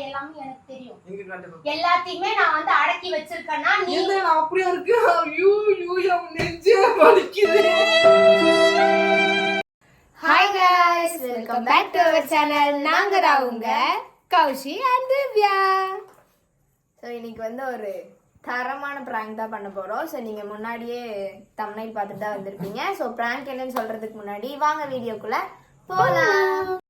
எல்லாமே எனக்கு தெரியும். எல்லாத்தையுமே நான் வந்து அடக்கி வச்சிருக்கேன்னா நீ நான் அப்படியே இருக்கு ஐயோ ஐயோ என் நெஞ்சே வலிக்குது. Hi guys welcome back to our channel நாங்க தான் உங்க கௌஷி அண்ட் திவ்யா. ஸோ இன்னைக்கு வந்து ஒரு தரமான ப்ராங்க் தான் பண்ண போகிறோம் ஸோ நீங்கள் முன்னாடியே தமிழ் பார்த்துட்டு தான் வந்திருப்பீங்க. ஸோ ப்ராங்க் என்னன்னு சொல்கிறதுக்கு முன்னாடி வாங்க வீடியோக்குள்ளே போகலாம்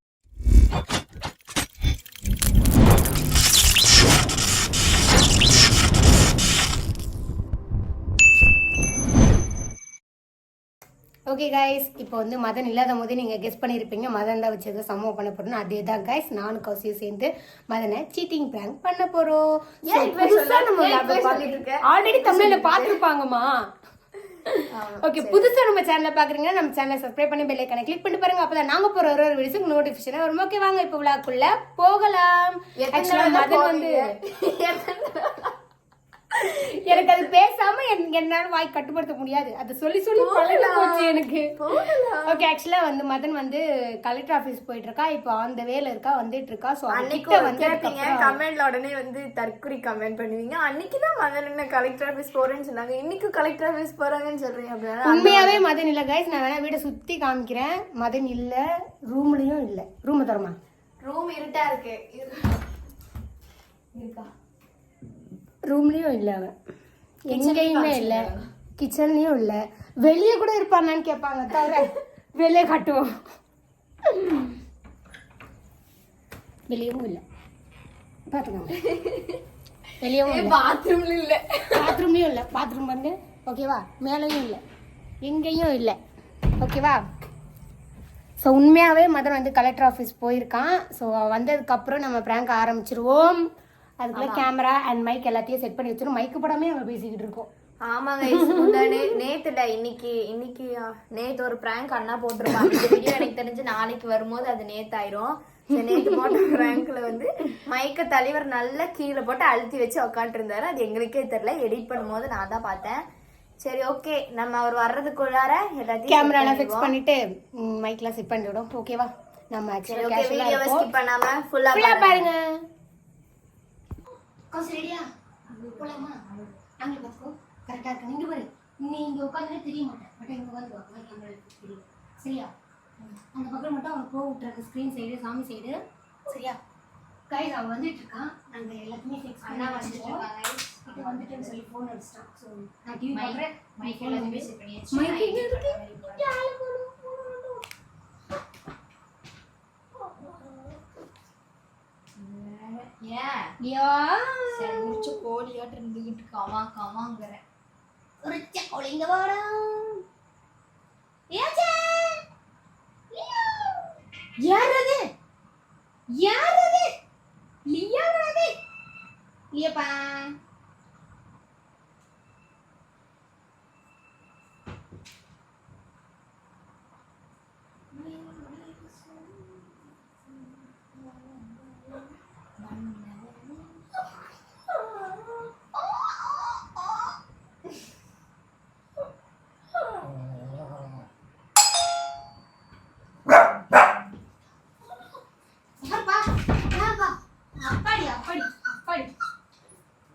ஓகே கைஸ் இப்போ வந்து மதன் இல்லாத போதே நீங்கள் கெஸ் பண்ணியிருப்பீங்க மதன் தான் வச்சது சம்பவம் பண்ண போறோம்னு. அதே தான் கைஸ் நானும் கௌசியும் சேர்ந்து மதனை சீட்டிங் prank பண்ண இருக்க? ஆல்ரெடி தமிழ்ல பார்த்துருப்பாங்கம்மா. ஓகே புதுசா நம்ம சேனலை பாக்குறீங்க நம்ம சேனலை சப்ஸ்கிரைப் பண்ணி பெல் ஐக்கானை கிளிக் பண்ணி பாருங்க. அப்பதான் நாங்க போற ஒரு ஒரு வீடியோஸ் நோட்டிபிகேஷன் வரும். ஓகே வாங்க இப்போ விழாக்குள்ள போகலாம். ஆக்சுவலா மதன் வந்து எனக்கு அது பேசாம என்- என்னால வாய் கட்டுப்படுத்த முடியாது. அதை சொல்லி சொல்லி பழகி போச்சு எனக்கு. ஓகே ஆக்சுவலா வந்து மதன் வந்து கலெக்டர் ஆபீஸ் போயிட்டு இருக்கா இப்போ அந்த வேல இருக்கா வந்துட்டு இருக்கா சோ அன்னைக்கு கேட்பீங்க கமெண்ட்ல உடனே வந்து தற்குறி கமெண்ட் பண்ணுவீங்க. அன்னைக்கு தான் மதன் என்ன கலெக்டர் ஆஃபீஸ் போறேன்னு சொன்னாங்க. இன்னைக்கு கலெக்டர் ஆஃபீஸ் போறாங்கன்னு சொல்றீங்க அப்படின்னா உண்மையாவே மதன் இல்ல கைஸ் நான் வேணா வீட சுத்தி காமிக்கிறேன். மதன் இல்ல ரூம்லயும் இல்ல. ரூம் தரமா? ரூம் இருட்டா இருக்கு. இருக்கா? ரூம்லயும் இல்ல அவன். எங்கேயுமே இல்ல. கிச்சன்லயும் இல்ல. வெளியே கூட இருப்பானான்னு கேட்பாங்க தவிர வெளியே காட்டுவோம். வெளியவும் இல்ல. பாத்துக்கோங்க. வெளியவும் பாத்ரூம்ல இல்ல. பாத்ரூம்லயும் இல்ல. பாத்ரூம் வந்து ஓகேவா மேலேயும் இல்ல. எங்கேயும் இல்ல. ஓகேவா ஸோ உண்மையாகவே மதன் வந்து கலெக்டர் ஆஃபீஸ் போயிருக்கான். ஸோ வந்ததுக்கப்புறம் நம்ம ப்ராங்க் ஆரம்பிச்சிருவோம். அதுக்குள்ள கேமரா அண்ட் மைக் எல்லாத்தையும் செட் பண்ணி வச்சிரும். மைக்கு படமே நம்ம பேசிக்கிட்டு இருக்கோம். ஆமாங்க நேத்துல இன்னைக்கு இன்னைக்கு நேத்து ஒரு பிராங்க் அண்ணா போட்டிருப்பாங்க. இந்த வீடியோ எனக்கு தெரிஞ்சு நாளைக்கு வரும்போது அது நேத்தாயிரும் சரி, நேத்து போட்ட பிராங்க்ல வந்து மயக்க தலைவர் நல்லா கீழே போட்டு அழுத்தி வச்சு உக்காந்துட்டு இருந்தாரு அது எங்களுக்கே தெரியல. எடிட் பண்ணும்போது நான் தான் பார்த்தேன். சரி ஓகே நம்ம அவர் வர்றதுக்குள்ளார எல்லாத்தையும் கேமராலாம் ஃபிக்ஸ் பண்ணிட்டு மைக்லாம் செட் பண்ணி விடும் ஓகேவா நம்ம கேஷுவலாக வீடியோவை ஸ்கிப் பண்ணாம ஃபுல்லா பாருங்க. கொஞ்சம் ரெடியா போலாமா? அங்கே பார்த்துக்கோ கரெக்டாக இருக்கு நீங்க பாரு. நீ இங்கே உட்காந்து தெரிய மாட்டேன். பட் இங்கே உட்காந்து கேமரா தெரியும் சரியா? அந்த பக்கம் மட்டும் அவன் போக விட்டுருக்கு ஸ்க்ரீன் சைடு சாமி சைடு சரியா? கைஸ் அவன் வந்துட்டு இருக்கான். நாங்கள் எல்லாத்தையுமே ஃபிக்ஸ் அண்ணா வந்துட்டு இருக்காங்க இப்போ வந்துட்டேன்னு சொல்லி ஃபோன் அடிச்சிட்டான். ஸோ நான் டிவி பார்க்குறேன். மைக் எல்லாத்தையுமே செட் பண்ணி வச்சு மைக் எங்க இருக்கு? இங்க ஏன் சரி முடிச்சு கோழியாட்டு இருந்துகிட்டு கமா கமாங்கிற உரிச்ச கொளிங்க வாடா. ஏச்சே யாரது யாரது லியாரது லியப்பா அப்பா அப்பா அப்பாடி அப்பாடி அப்பாடி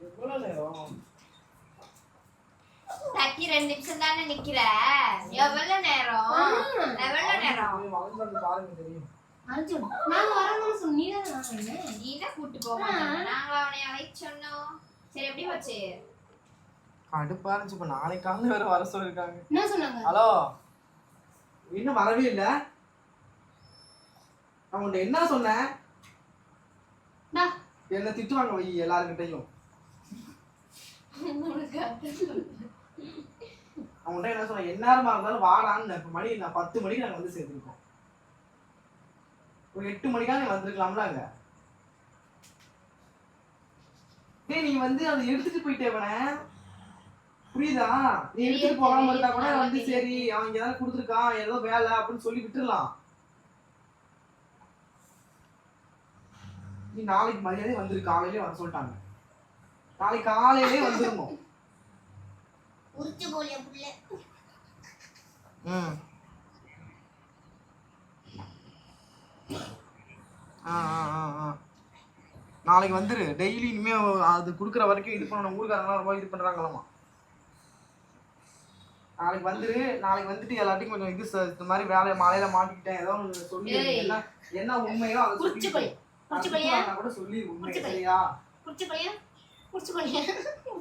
எவ்வளவு நேரம் தக்கி ரெண்டு நிமிஷம் தானே நிக்கிற? எவ்வளவு நேரம். எவ்வளவு நேரம். போய் வளர்ந்து பாருங்க தெரியும். அர்ஜுன் நாங்க வரணும்னு சொன்னீங்க நான் என்ன நீ தான் கூட்டு போக மாட்டாங்க நாங்க அவனை அழைச்சு சொன்னோம். சரி எப்படி போச்சு? கடுப்பா இருந்துச்சு. இப்ப நாளைக்கு காலையில வேற வர சொல்லிருக்காங்க. என்ன சொன்னாங்க? ஹலோ? இன்னும் வரவே இல்ல. நான் உன்ட்ட என்ன சொன்னேன்? டா. என்ன திட்டுவாங்க எல்லாருக்கிட்டையும் அவன்கிட்ட என்ன சொன்னேன்? எந்நேரமா இருந்தாலும் வாடான்னு இப்ப மணி நான் பத்து மணிக்கு நாங்க வந்து சேர்ந்துருக்கோம். ஒரு எட்டு மணிக்கா நீ வந்திருக்கலாம்ல அங்க? டேய் நீ வந்து அதை எடுத்துட்டு போயிட்டேவன புரியுதா? நீ எடுத்துட்டு போகாம இருந்தா கூட வந்து சரி. அவன் ஏதாவது கொடுத்துருக்கான் ஏதோ வேலை அப்படின்னு சொல்லி விட்டுறலாம். நீ நாளைக்கு மரியாதை வந்துரு காலையிலே வர சொல்லிட்டாங்க. நாளைக்கு காலையிலே வந்துருணும் உரிச்சு போலிய புள்ள? ம். ஆ ஆ ஆ ஆ. நாளைக்கு வந்துரு. டெய்லி இனிமே அது கொடுக்குற வரைக்கும் இது பண்ணணும். ஊருக்காரங்களாம் ரொம்ப இது பண்ணுறாங்களாமா நாளைக்கு வந்துரு. நாளைக்கு வந்துட்டு எல்லாத்தையும் கொஞ்சம் இது இந்த மாதிரி வேலையை மலையில மாட்டிக்கிட்டேன். ஏதோ ஒன்று சொல்லி என்ன என்ன உண்மையோ அதை குறிச்சு கூட சொல்லி உண்மை சரியா குறிச்சு பையன் குறிச்சு பையன்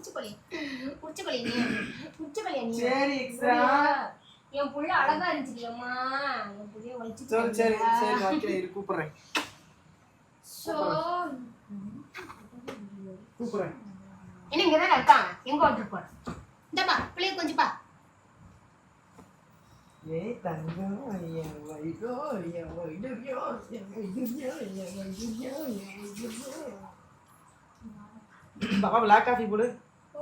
நீ குடிச்சுக்கொள்ளியா நீ. சரி என் புள்ள அழகா இருந்துச்சு அம்மா. என் புள்ளைய வலிச்சு சரி சரி சரி வைக்கிறேன் இரு கூப்பிடுறேன். சோ கூப்பிடுறேன். என்ன இங்க தானே இருக்கான்? எங்க வந்துட்டு போற இந்தப்பா பிள்ளைய கொஞ்சம் பா. ஏய் தங்கம் என் வைகோ என் வைடவியோ என் வைடவியோ பாப்பா பிளாக் காஃபி போடு.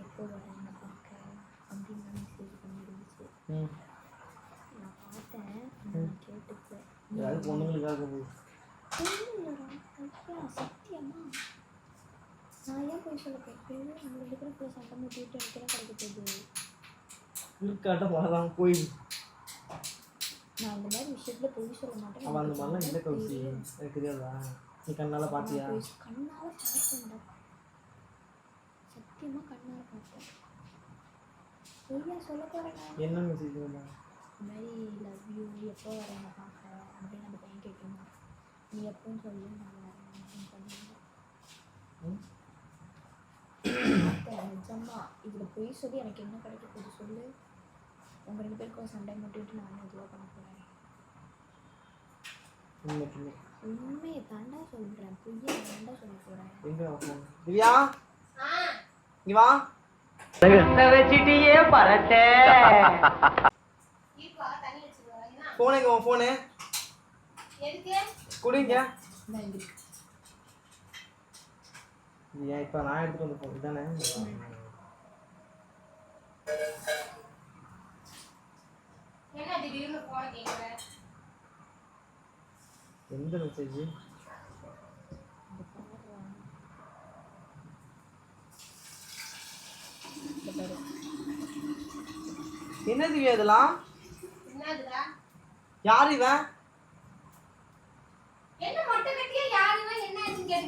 எப்போ வராங்க பார்க்க அப்படின்னு மெசேஜ் பண்ணிருந்துச்சு நான் பார்த்தேன் நான் கேட்டுப்பேன் ஏதாவது பொண்ணுங்களுக்காக சத்தியமா நான் ஏன் போய் சொல்ல கேட்பேன் நம்ம ரெண்டு பேரும் போய் சண்டை மூட்டிட்டு எனக்கு கிடைக்க போகுது இருக்காட்ட வரலாம் போய் நான் அந்த மாதிரி விஷயத்துல போய் சொல்ல மாட்டேன் அவன் அந்த மாதிரிலாம் இல்லை கௌசி. எனக்கு தெரியாதா? நீ கண்ணால பாத்தியா? கண்ணால் கண்ணால பார்த்தேன்டா சத்தியமா கண்ணால பார்த்தேன் பொய்யா சொல்ல போறேன்? என்ன மெசேஜ் இந்த மாதிரி லவ் யூ எப்போ வரேங்க பார்க்க அப்படின்னு அந்த பையன் கேட்கணும்? நீ எப்போன்னு சொல்லி நான் வரேன் அப்படின்னு. பார்த்தேன் நிஜமா இதில் பொய் சொல்லி எனக்கு என்ன கிடைக்க போகுது சொல்லு. உங்கள் ரெண்டு பேருக்கும் சண்டை மூட்டிட்டு நான் இதுவாக பண்ண போகிறேன் உண்மை உண்மை. உண்மையை தாண்டா சொல்கிறேன் பொய்யை தாண்டா சொல்ல போகிறேன் எங்க போகணும் திவ்யா? ஆ. இங்க வா. போன் எங்க உன் போனு எதுக்கு? குடிங்க. ஏன் இப்ப நான் எடுத்துட்டு வந்து போன் இதானே? என்ன திடீர்னு போன கேக்குற? எந்த மெசேஜ் என்ன திவ்யா இதெல்லாம்? யார் இவன்?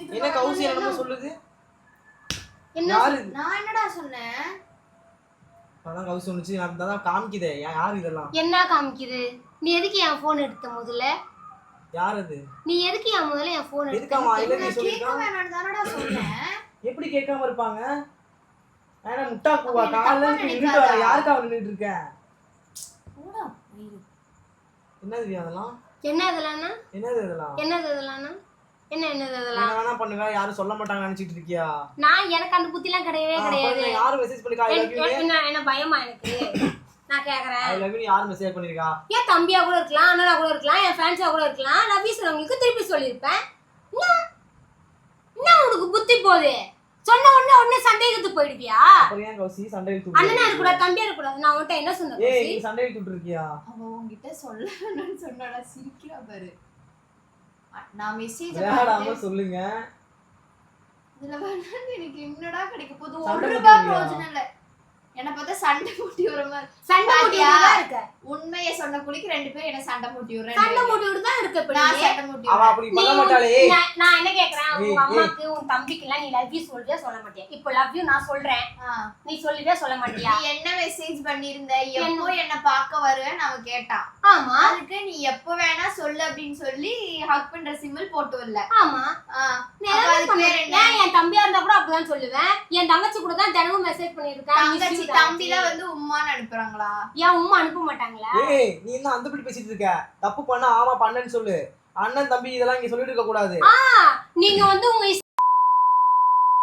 என்ன. கௌசி சொல்லுது என்ன யாரு இது? நான் என்னடா சொன்னேன்? அதான் கௌசி ஒண்ணுச்சு நான் தான் காமிக்குதே. யார் இதெல்லாம்? என்ன காமிக்குது? நீ எதுக்கு என் போன் எடுத்த முதல்ல? யார் அது? நீ எதுக்கு என் முதல்ல என் போன் எடுத்த? எதுக்காமா இல்ல நீ நான் கேட்க வேணாம்னு தானடா சொன்னேன். எப்படி கேட்காம இருப்பாங்க? ஏன்னா முட்டா எனக்கு காலைல? இருட்டு? வர யாருக்கா நின்றுட்டு இருக்க? போடா போயிரு. என்ன திவ்யா அதெல்லாம்? என்ன என்னது இதெல்லாம்? என்னது இதெல்லாம்னா? என்ன என்னது இதெல்லாம்? வேணா பண்ணுவ. யாரும் சொல்ல மாட்டாங்க நினைச்சிட்டு இருக்கியா? நான் எனக்கு அந்த புத்திலாம் கிடையவே ஆ, கிடையாது. அப்புறம் யாரு மெசேஜ் லவ் யூ என்ன பயமா எனக்கு? நான் கேக்குறேன். ஐ லவ் யூ யாரு மெசேஜ் பண்ணிருக்கா? ஏன் தம்பியா கூட இருக்கலாம் அண்ணனா கூட இருக்கலாம் என் ஃபேன்ஸா கூட இருக்கலாம். நான் பேசுறவங்களுக்கு திருப்பி சொல்லியிருப்பேன். என்ன? என்ன உனக்கு புத்தி போகுது சொன்ன உடனே உடனே சந்தேகத்துக்கு போயிடுவியா? அப்புறம் ஏன் கௌசி? சண்டை இழுத்து அண்ணனா விட்டுருக்கியா? இருக்கக்கூடாது தம்பியா இருக்கக்கூடாது. நான் உன்கிட்ட என்ன சொன்னேன் ஏய்? நீ விட்டுருக்கியா அவ உன்கிட்ட சொல்லணும்னு சொன்னாடா சிரிக்கிறா பாரு. நான் மெசேஜ் விளையாடாம சொல்லுங்க. இதுல எனக்கு என்னடா கிடைக்க போகுது? ஒரு ரூபாய்? பிரயோஜனம் இல்ல. என்ன பார்த்தா சண்டை மூட்டி வர மாதிரி. சண்டை? தான் இருக்க. உண்மையை சொன்ன குளிக்கு ரெண்டு பேரும் என்ன சண்டை மூட்டி விடுறேன் சண்டை மூட்டி விட்டு தான் இருக்க இப்ப நான். சண்டை மூட்டி அவ விடுறேன். அப்படி பண்ண மாட்டாளே. நான் என்ன கேக்குறேன்? உங்க அம்மாக்கு உன் தம்பிக்கு எல்லாம் நீ லவ் யூ சொல்றியா சொல்ல மாட்டியா? இப்போ லவ் யூ நான் சொல்றேன். நீ சொல்லிட்டே சொல்ல மாட்டியா? நீ என்ன மெசேஜ் பண்ணிருந்த எப்போ என்ன பார்க்க வருவேன்னு அவன் கேட்டான் ஆமா. அதுக்கு நீ எப்போ வேணா சொல்லு அப்படின்னு சொல்லி ஹக் பண்ற சிம்பிள் போட்டு வரல. ஆமா. என் தம்பியா இருந்தா கூட அப்படிதான் சொல்லுவேன். என் தங்கச்சி கூட தான் தினமும் மெசேஜ் பண்ணிருக்கேன் தம்பி தான் வந்து உம்மான்னு அனுப்புறாங்களா? ஏன் உம்மா அனுப்ப மாட்டாங்களா? ஏய் நீ என்ன அந்த படி பேசிட்டு இருக்க? தப்பு பண்ணா ஆமா பண்ணேன்னு சொல்லு. அண்ணன் தம்பி இதெல்லாம் இங்க சொல்லிட்டு இருக்க கூடாது. ஆ நீங்க வந்து உங்க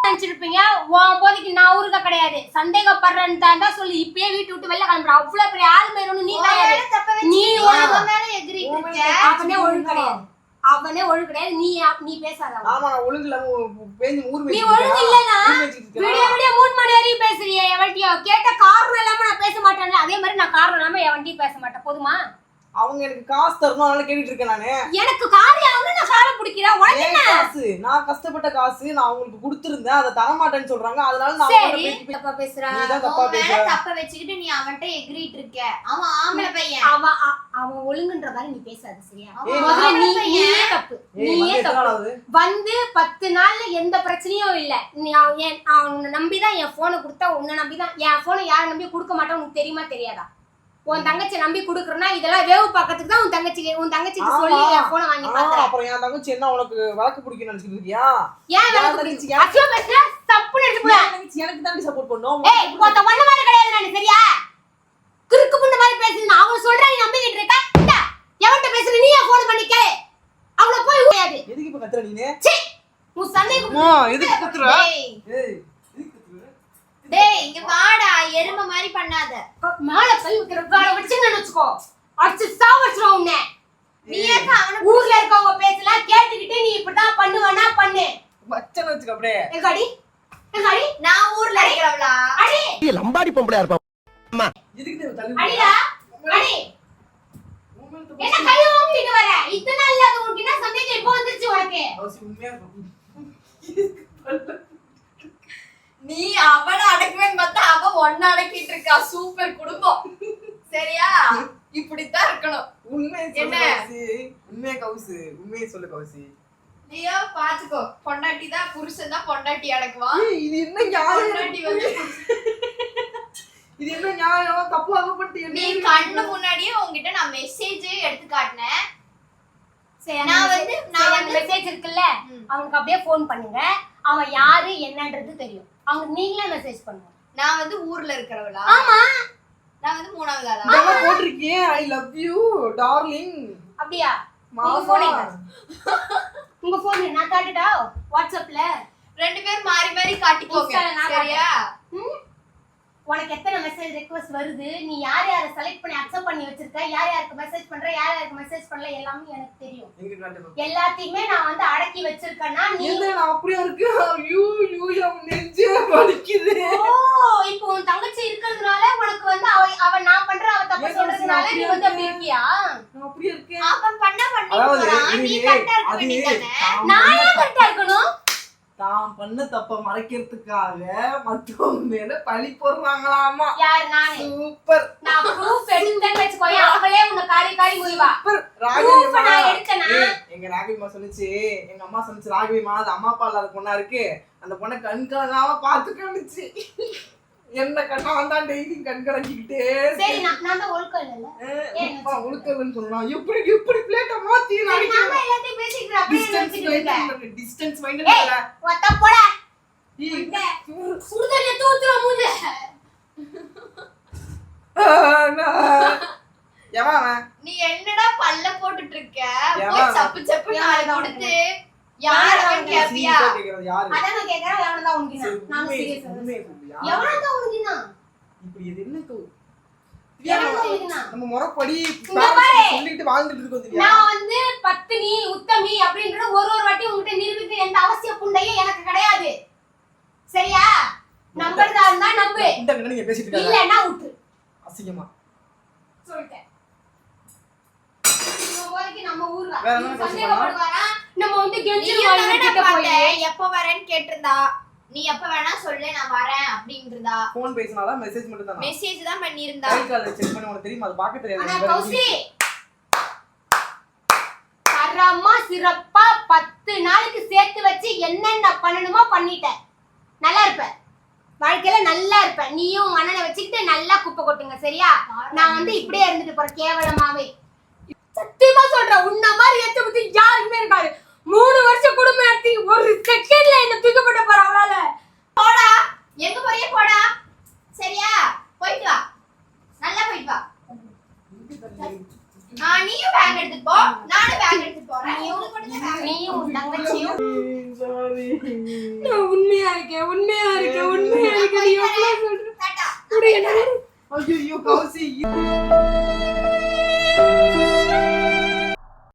நினைச்சிருப்பீங்க. உன் போதைக்கு நான் ஊருக்க கிடையாது. சந்தேகப்படுறேன்னு தான் சொல்லி இப்பயே வீட்டு விட்டு வெளில கிளம்புற. அவ்வளவு பெரிய ஆள் மேலும் நீ வச்சு நீ ஒழுங்கு கிடையாது. அவனே ஒழுங்கு கிடையாது. நீ நீ பேசாத. ஆமா நான் ஒழுங்கு இல்லாம ஊ- பேஞ்சு ஊர் நீ ஒழுங்கு? இல்லனா? விடிய விடிய மூணு மணி வரையும் பேசுறியே எவன்ட்டியோ கேட்ட காரணம் இல்லாம நான் பேச மாட்டேன்ல. அதே மாதிரி நான் காரணம் இல்லாம எவன்ட்டியும் பேச மாட்டேன். போதுமா? அவங்க எனக்கு காசு தரணும் அதனால கேட்டுட்டு இருக்கேன் நானு. எனக்கு காரியம் அவங்க நான் காலை பிடிக்கிறேன். உனக்கு காசு. நான் கஷ்டப்பட்ட காசு நான் அவங்களுக்கு கொடுத்திருந்தேன். அதை தர மாட்டேன்னு சொல்றாங்க. அதனால நான் சரி. தப்பா பேசுறான் நீ தான் தப்பா உன் மேல பேசுற. தப்ப வச்சுக்கிட்டு நீ அவன்கிட்ட எகிரிட்டு இருக்க. அவன் ஆம்பளை பையன். அவன் அ- அவன் ஒழுங்குன்ற மாதிரி நீ பேசாத சரியா? ஏய், முதல்ல நீ ஆம்பளை நீயே. தப்பு. ஏய், நீயே எத்தனை தப்பு. ஆகுது? வந்து பத்து நாள்ல எந்த பிரச்சனையும் இல்ல. நீ அவன் என் அவன் உன்னை நம்பிதான் என் போனை கொடுத்தா உன்னை நம்பிதான். என் போனை யாரை நம்பி கொடுக்க மாட்டேன் உனக்கு தெரியுமா தெரியாதா? உன் தங்கச்சி நம்பி கொடுக்குறனா இதெல்லாம் வேவு பார்க்கறதுக்கு தான் உன் தங்கச்சி உன் தங்கச்சிக்கு சொல்லி. என் போனை வாங்கி பார்த்தேன். அப்புறம் என் தங்கச்சி என்ன உனக்கு வழக்கு பிடிக்கும் நினைச்சிட்டு இருக்கியா? ஏன் தங்கச்சி? கொடுத்து அசிவா பேசுற. தப்புன்னு எடுத்து போய் தங்கச்சி? எனக்கு தாண்டி சப்போர்ட் பண்ணும். ஏய் ஒருத்த ஒண்ணு மாதிரி கிடையாது நான் சரியா? கிறுக்கு புண்ணு மாதிரி பேசுது அவங்க சொல்றா நீ நம்பிக்கிட்டு இருக்க? இந்தா, எவன்கிட்ட பேசுற நீ ஃபோன் பண்ணி கேளு. அவள போய் முடியாது எதுக்கு இப்ப கத்துற நீனு? சீ உன் அம்மா, எதுக்கு கத்துற? ஏய். டேய் இங்க வாடா எருமை மாதிரி பண்ணாத. மேல கை வைக்கிற வேலை வச்சுன்னு வச்சுக்கோ. அடிச்சு சாவச்சிரும் உன்னை. நீ ஏக்க அவன ஊர்ல இருக்கவங்க பேசலாம் கேட்டுக்கிட்டு நீ இப்படிதான் பண்ணுவேனா பண்ணு. வச்சன வச்சுக்க அப்படியே. எங்காடி எங்காடி நான் ஊர்ல இருக்கிறவளா? அடி. லம்பாடி பொம்பளையா இருப்பா. எதுக்கு நீ தள்ளி அடிடா. அடி. உன் மேல தப்பு. என்ன கை ஓங்கிட்டு வர? இத்தனை நாள் இல்லாத உனக்கு சந்தேகம் இப்போ வந்துருச்சு உனக்கு. உண்மையா. நீ அவனை அடக்குவேன்னு பார்த்தா அவன் ஒன்ன அடக்கிட்டு இருக்கா. சூப்பர் குடும்பம். சரியா? இப்படித்தான் இருக்கணும். சொல்லு என்ன? கௌசி. உண்மையை கௌசு. உண்மையை சொல்லு கௌசி. நீயோ பாத்துக்கோ. பொண்டாட்டி தான் புருஷன் தான் பொண்டாட்டி அடக்குவான். இது என்ன நியாயம்? பொண்டாட்டி வந்து இது என்ன நியாயம்? தப்பு ஆகப்பட்டு நீ கண்ணு முன்னாடியே உன்கிட்ட நான் மெசேஜ் எடுத்து காட்டினேன். சரி நான் வந்து- நான் மெசேஜ் இருக்குல்ல. அவனுக்கு அப்படியே ஃபோன் பண்ணுங்க. அவன் யாரு என்னன்றது தெரியும். அவனுக்கு நீங்களே மெசேஜ் பண்ணுங்க. நான் வந்து ஊர்ல இருக்கிறவளா? ஆமா. நான் வந்து மூணாவது ஆளா? இதெல்லாம் போட்டிருக்கேன் ஐ லவ் யூ டார்லிங் அப்படியா? மாமா உங்க போன் நான் காட்டுடா. வாட்ஸ்அப்ல ரெண்டு பேரும் மாறி மாறி காட்டிக்கோங்க. ல நான் சரியா? ம்? உனக்கு எத்தனை மெசேஜ் ரெக்வஸ்ட் வருது? நீ யார் யாரை செலக்ட் பண்ணி அக்செப்ட் பண்ணி வச்சிருக்க? யார் யாருக்கு மெசேஜ் பண்ற? யார் யாருக்கு மெசேஜ் பண்ணல? எல்லாமே எனக்கு தெரியும். எல்லாத்தையுமே நான் வந்து அடக்கி வச்சிருக்கேன்னா நீ என்ன நான் அப்படியா இருக்கு? ஐயோ ஐயோ நெஞ்சே வலிக்குது. இப்போ உன் தங்கச்சி இருக்கிறதுனால உனக்கு வந்து அவ அவ நான் பண்ற அவ தப்பு சொல்றதுனால நீ வந்து அப்படி இருக்கியா? நான் அப்படியே இருக்கேன்? அவன் பண்ண பண்ணி நீ கரெக்டா இருக்க அது வேண்டியதானே தான். நான் ஏன் கரெக்டா இருக்கணும்? தான் பண்ண தப்ப மறைக்கிறதுக்காக மத்தவங்க மேல பழி போடுறாங்களாமா? யார் நானே? சூப்பர். நான் ப்ரூஃப் எடுத்தேன்னு வச்சுக்கோயே அவளே உன்னை காரி காரி நான் எடுத்தேனா? ஏய், எங்க ராகவிமா சொல்லுச்சு எங்க அம்மா சொல்லுச்சு ராகவிமா அது அம்மா அப்பா இல்லாத பொண்ணா இருக்கு. அந்த பொண்ணை கண் கலங்காம பாத்துக்கணுச்சு என்ன கண்ணா வந்தான் டெய்லி கண் கலங்கிக்கிட்டே சரி நான் நான் தான் ஒழுக்கம் ஏன் உழுக்கலன்னு சொல்லலாம். எப்படி எப்படி பிளேட்ட மாத்தி நான் தான் எல்லாத்தையும் பேசிக்கிறேன் அப்படியே டிஸ்டன்ஸ் டிஸ்டன்ஸ் மைண்ட் ஒத்த போடா. சுடுதண்ணி தூத்துற மூஞ்ச நீ என்னடா பல்ல போட்டுட்டு இருக்க? சப்பு சப்பு யாரு கொடுத்து யாரு அவன் கேப்பியா? சீரியஸா கேக்குறது? யாரு? அதான் நான் கேக்குறேன் எவன தான் உனக்கு சரி, நான் உண்மையை சீரியஸ் சொல்லு, உண்மையை சொல்லு, யாரு? எவன தான் உனக்கு இப்படி இது என்ன கவு? எவன தான் உனக்கு நம்ம முறைப்படி இங்க parents பாரு. சொல்லிட்டு வாழ்ந்துட்டு இருக்கோம்? நான் வந்து பத்தினி உத்தமி அப்படின்றது ஒரு ஒரு வாட்டி உங்ககிட்ட நிரூபிக்க எந்த அவசிய புண்டையும் எனக்கு கிடையாது. சரியா? நம்புறதா இருந்தா நம்பு. இந்த நீங்க பேசிட்டு இருக்காங்க விட்டு அசிங்கமா. சொல்லிட்டேன். நம்ம ஊர்ல சந்தேகப்படுவாரா? நம்ம வந்து கெஞ்சி நீயும் தானடா கிட்ட போய் பார்த்த, எப்ப வரேன்னு கேட்டிருந்தா? நீ எப்ப வேணா சொல்லு நான் வரேன் அப்படின்றதா? போன் பேசினாதான் மெசேஜ் மட்டும் தான் மெசேஜ் தான் பண்ணியிருந்தா. கை கால செக் பண்ணி உனக்கு தெரியுமா? அது பார்க்க தெரியாது. ஆனா கௌசி! தரமா சிறப்பா பத்து நாளைக்கு சேர்த்து வச்சு என்னென்ன பண்ணணுமோ பண்ணிட்டேன். நல்லா இருப்ப. வாழ்க்கையில நல்லா இருப்ப. நீயும் அண்ணனை வச்சுக்கிட்டு நல்லா குப்பை கொட்டுங்க சரியா? நான் வந்து இப்படியே இருந்துட்டு போறேன் கேவலமாவே. சத்தியமா சொல்றேன் உன்ன மாதிரி எத்த பத்தி யாருக்குமே இருக்காது.